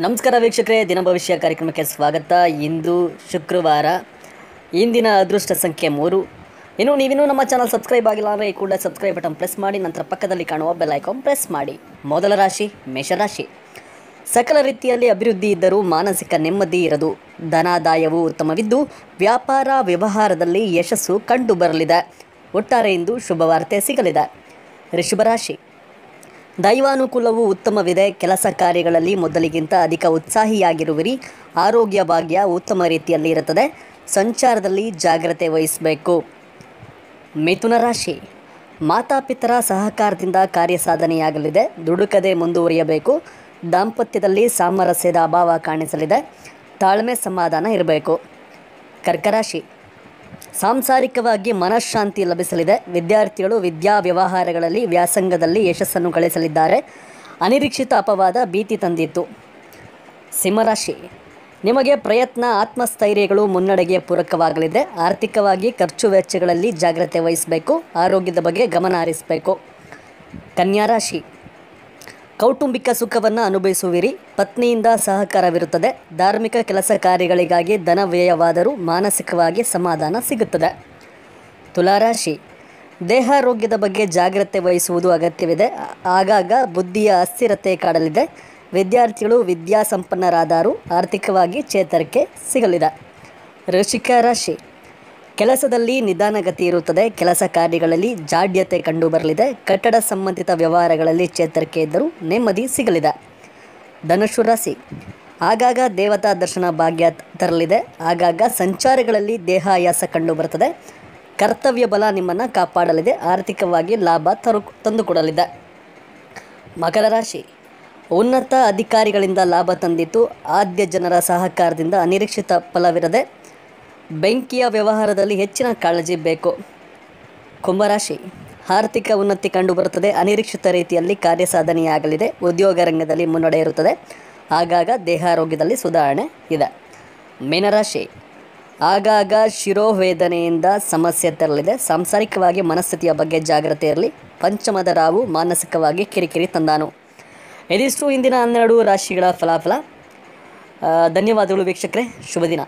ನಮಸ್ಕಾರ ವೀಕ್ಷಕರೇ, ದಿನ ಭವಿಷ್ಯ ಕಾರ್ಯಕ್ರಮಕ್ಕೆ ಸ್ವಾಗತ. ಇಂದು ಶುಕ್ರವಾರ, ಇಂದಿನ ಅದೃಷ್ಟ ಸಂಖ್ಯೆ ಮೂರು. ಇನ್ನು ನೀವಿನ್ನೂ ನಮ್ಮ ಚಾನಲ್ ಸಬ್ಸ್ಕ್ರೈಬ್ ಆಗಿಲ್ಲ ಅಂದರೆ ಈ ಕೂಡಲೇ ಸಬ್ಸ್ಕ್ರೈಬ್ ಬಟನ್ ಪ್ರೆಸ್ ಮಾಡಿ, ನಂತರ ಪಕ್ಕದಲ್ಲಿ ಕಾಣುವ ಬೆಲ್ ಐಕಾನ್ ಪ್ರೆಸ್ ಮಾಡಿ. ಮೊದಲ ರಾಶಿ, ಮೇಷರಾಶಿ. ಸಕಲ ರೀತಿಯಲ್ಲಿ ಅಭಿವೃದ್ಧಿ ಇದ್ದರೂ ಮಾನಸಿಕ ನೆಮ್ಮದಿ ಇರದು. ಧನಾದಾಯವು ಉತ್ತಮವಿದ್ದು, ವ್ಯಾಪಾರ ವ್ಯವಹಾರದಲ್ಲಿ ಯಶಸ್ಸು ಕಂಡು ಬರಲಿದೆ ಒಟ್ಟಾರೆ ಇಂದು ಶುಭವಾರ್ತೆ ಸಿಗಲಿದೆ. ಋಷಭರಾಶಿ ದೈವಾನುಕೂಲವು ಉತ್ತಮವಿದೆ. ಕೆಲಸ ಕಾರ್ಯಗಳಲ್ಲಿ ಮೊದಲಿಗಿಂತ ಅಧಿಕ ಉತ್ಸಾಹಿಯಾಗಿರುವಿರಿ. ಆರೋಗ್ಯ ಭಾಗ್ಯ ಉತ್ತಮ ರೀತಿಯಲ್ಲಿ ಇರುತ್ತದೆ. ಸಂಚಾರದಲ್ಲಿ ಜಾಗ್ರತೆ ವಹಿಸಬೇಕು. ಮಿಥುನ ರಾಶಿ. ಮಾತಾಪಿತರ ಸಹಕಾರದಿಂದ ಕಾರ್ಯ ಸಾಧನೆಯಾಗಲಿದೆ. ದುಡುಕದೆ ಮುಂದುವರಿಯಬೇಕು. ದಾಂಪತ್ಯದಲ್ಲಿ ಸಾಮರಸ್ಯದ ಅಭಾವ ಕಾಣಿಸಲಿದೆ. ತಾಳ್ಮೆ ಸಮಾಧಾನ ಇರಬೇಕು. ಕರ್ಕರಾಶಿ. ಸಾಂಸಾರಿಕವಾಗಿ ಮನಃಶಾಂತಿ ಲಭಿಸಲಿದೆ. ವಿದ್ಯಾರ್ಥಿಗಳು ವಿದ್ಯಾ ವ್ಯವಹಾರಗಳಲ್ಲಿ, ವ್ಯಾಸಂಗದಲ್ಲಿ ಯಶಸ್ಸನ್ನು ಗಳಿಸಲಿದ್ದಾರೆ. ಅನಿರೀಕ್ಷಿತ ಅಪವಾದ ಭೀತಿ ತಂದಿತ್ತು. ಸಿಂಹರಾಶಿ. ನಿಮಗೆ ಪ್ರಯತ್ನ, ಆತ್ಮಸ್ಥೈರ್ಯಗಳು ಮುನ್ನಡೆಗೆ ಪೂರಕವಾಗಲಿದೆ. ಆರ್ಥಿಕವಾಗಿ ಖರ್ಚು ವೆಚ್ಚಗಳಲ್ಲಿ ಜಾಗ್ರತೆ ವಹಿಸಬೇಕು. ಆರೋಗ್ಯದ ಬಗ್ಗೆ ಗಮನ ಹರಿಸಬೇಕು. ಕನ್ಯಾ ರಾಶಿ ಕೌಟುಂಬಿಕ ಸುಖವನ್ನು ಅನುಭವಿಸುವಿರಿ. ಪತ್ನಿಯಿಂದ ಸಹಕಾರವಿರುತ್ತದೆ. ಧಾರ್ಮಿಕ ಕೆಲಸ ಕಾರ್ಯಗಳಿಗಾಗಿ ಧನ ವ್ಯಯವಾದರೂ ಮಾನಸಿಕವಾಗಿ ಸಮಾಧಾನ ಸಿಗುತ್ತದೆ. ತುಲಾರಾಶಿ. ದೇಹಾರೋಗ್ಯದ ಬಗ್ಗೆ ಜಾಗ್ರತೆ ವಹಿಸುವುದು ಅಗತ್ಯವಿದೆ. ಆಗಾಗ ಬುದ್ಧಿಯ ಅಸ್ಥಿರತೆ ಕಾಡಲಿದೆ. ವಿದ್ಯಾರ್ಥಿಗಳು ವಿದ್ಯಾಸಂಪನ್ನರಾದರೂ ಆರ್ಥಿಕವಾಗಿ ಚೇತರಿಕೆ ಸಿಗಲಿದೆ. ಋಷಿಕ ರಾಶಿ. ಕೆಲಸದಲ್ಲಿ ನಿಧಾನಗತಿ ಇರುತ್ತದೆ. ಕೆಲಸ ಕಾರ್ಯಗಳಲ್ಲಿ ಜಾಡ್ಯತೆ ಕಂಡುಬರಲಿದೆ. ಕಟ್ಟಡ ಸಂಬಂಧಿತ ವ್ಯವಹಾರಗಳಲ್ಲಿ ಚೇತರಿಕೆ ಇದ್ದರೂ ನೆಮ್ಮದಿ ಸಿಗಲಿದೆ. ಧನುಷು ರಾಶಿ. ಆಗಾಗ ದೇವತಾ ದರ್ಶನ ಭಾಗ್ಯ ತರಲಿದೆ. ಆಗಾಗ ಸಂಚಾರಗಳಲ್ಲಿ ದೇಹಾಯಾಸ ಕಂಡುಬರುತ್ತದೆ. ಕರ್ತವ್ಯ ಬಲ ನಿಮ್ಮನ್ನು ಕಾಪಾಡಲಿದೆ. ಆರ್ಥಿಕವಾಗಿ ಲಾಭ ತರು, ತಂದುಕೊಡಲಿದೆ. ಮಕರ ರಾಶಿ. ಉನ್ನತ ಅಧಿಕಾರಿಗಳಿಂದ ಲಾಭ ತಂದಿತು. ಆದ್ಯ ಜನರ ಸಹಕಾರದಿಂದ ಅನಿರೀಕ್ಷಿತ ಫಲವಿರದೆ ಬೆಂಕಿಯ ವ್ಯವಹಾರದಲ್ಲಿ ಹೆಚ್ಚಿನ ಕಾಳಜಿ ಬೇಕು. ಕುಂಭರಾಶಿ. ಆರ್ಥಿಕ ಉನ್ನತಿ ಕಂಡುಬರುತ್ತದೆ. ಅನಿರೀಕ್ಷಿತ ರೀತಿಯಲ್ಲಿ ಕಾರ್ಯಸಾಧನೆಯಾಗಲಿದೆ ಉದ್ಯೋಗ ರಂಗದಲ್ಲಿ ಮುನ್ನಡೆ ಇರುತ್ತದೆ. ಆಗಾಗ ದೇಹಾರೋಗ್ಯದಲ್ಲಿ ಸುಧಾರಣೆ ಇದೆ. ಮೀನರಾಶಿ. ಆಗಾಗ ಶಿರೋವೇದನೆಯಿಂದ ಸಮಸ್ಯೆ ತರಲಿದೆ. ಸಾಂಸಾರಿಕವಾಗಿ ಮನಸ್ಥಿತಿಯ ಬಗ್ಗೆ ಜಾಗ್ರತೆ ಇರಲಿ. ಪಂಚಮದ ರಾವು ಮಾನಸಿಕವಾಗಿ ಕಿರಿಕಿರಿ ತಂದಾನು. ಇದಿಷ್ಟು ಇಂದಿನ ಹನ್ನೆರಡು ರಾಶಿಗಳ ಫಲಾಫಲ. ಧನ್ಯವಾದಗಳು ವೀಕ್ಷಕರೇ. ಶುಭ ದಿನ